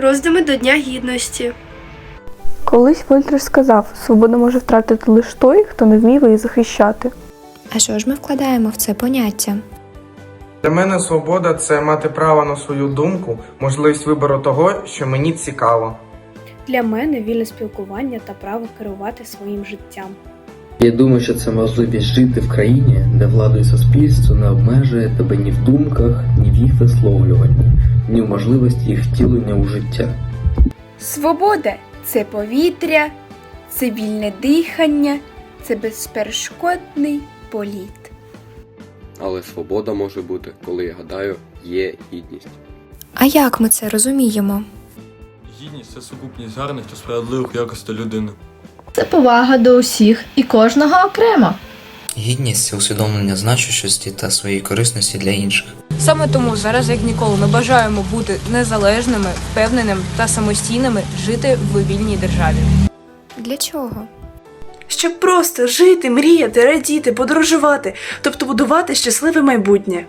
роздуми до Дня Гідності. Колись Вольтер сказав, свободу може втратити лише той, хто не вмів її захищати. А що ж ми вкладаємо в це поняття? Для мене свобода це мати право на свою думку, можливість вибору того, що мені цікаво. Для мене вільне спілкування та право керувати своїм життям. Я думаю, що це можливість жити в країні, де влада і суспільство не обмежує тебе ні в думках, ні в їх висловлюванні, ні в можливості їх втілення у життя. Свобода це повітря, це вільне дихання, це безперешкодний політ. Але свобода може бути, коли я гадаю, є гідність. А як ми це розуміємо? Гідність це сукупність гарних та справедливих якостей людини. Це повага до усіх і кожного окремо. Гідність це усвідомлення значущості та своєї корисності для інших. Саме тому зараз, як ніколи, ми бажаємо бути незалежними, впевненими та самостійними жити в вільній державі. Для чого? Щоб просто жити, мріяти, радіти, подорожувати, тобто будувати щасливе майбутнє.